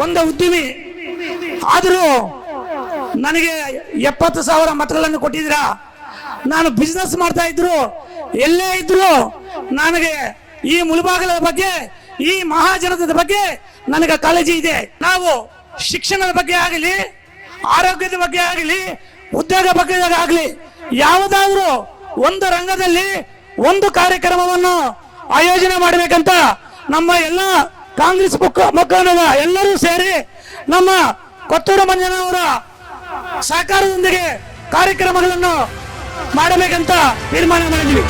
ಬಂದ ಉದ್ಯಮಿ ಆದರೂ ನನಗೆ ಎಪ್ಪತ್ತು ಸಾವಿರ ಮತಗಳನ್ನು ಕೊಟ್ಟಿದ್ದೀರಾ? ನಾನು ಬಿಸ್ನೆಸ್ ಮಾಡ್ತಾ ಇದ್ರು, ಎಲ್ಲೇ ಇದ್ರು ನನಗೆ ಈ ಮುಳುಬಾಗಲದ ಬಗ್ಗೆ, ಈ ಮಹಾಜನದ ಬಗ್ಗೆ ನನಗೆ ಕಾಳಜಿ ಇದೆ. ನಾವು ಶಿಕ್ಷಣದ ಬಗ್ಗೆ ಆಗಲಿ, ಆರೋಗ್ಯದ ಬಗ್ಗೆ ಆಗಲಿ ಉದ್ಯೋಗ ಬಗ್ಗೆ ಆಗಲಿ, ಯಾವುದಾದ್ರೂ ಒಂದು ರಂಗದಲ್ಲಿ ಒಂದು ಕಾರ್ಯಕ್ರಮವನ್ನು ಆಯೋಜನೆ ಮಾಡಬೇಕಂತ ನಮ್ಮ ಎಲ್ಲ ಕಾಂಗ್ರೆಸ್ ಮುಖ ಮುಖಂಡರ ಎಲ್ಲರೂ ಸೇರಿ ನಮ್ಮ ಕೊತ್ತೂರು ಮಂಜನವರ ಸಹಕಾರದೊಂದಿಗೆ ಕಾರ್ಯಕ್ರಮಗಳನ್ನು ಮಾಡಬೇಕಂತ ತೀರ್ಮಾನ ಮಾಡಿದ್ವಿ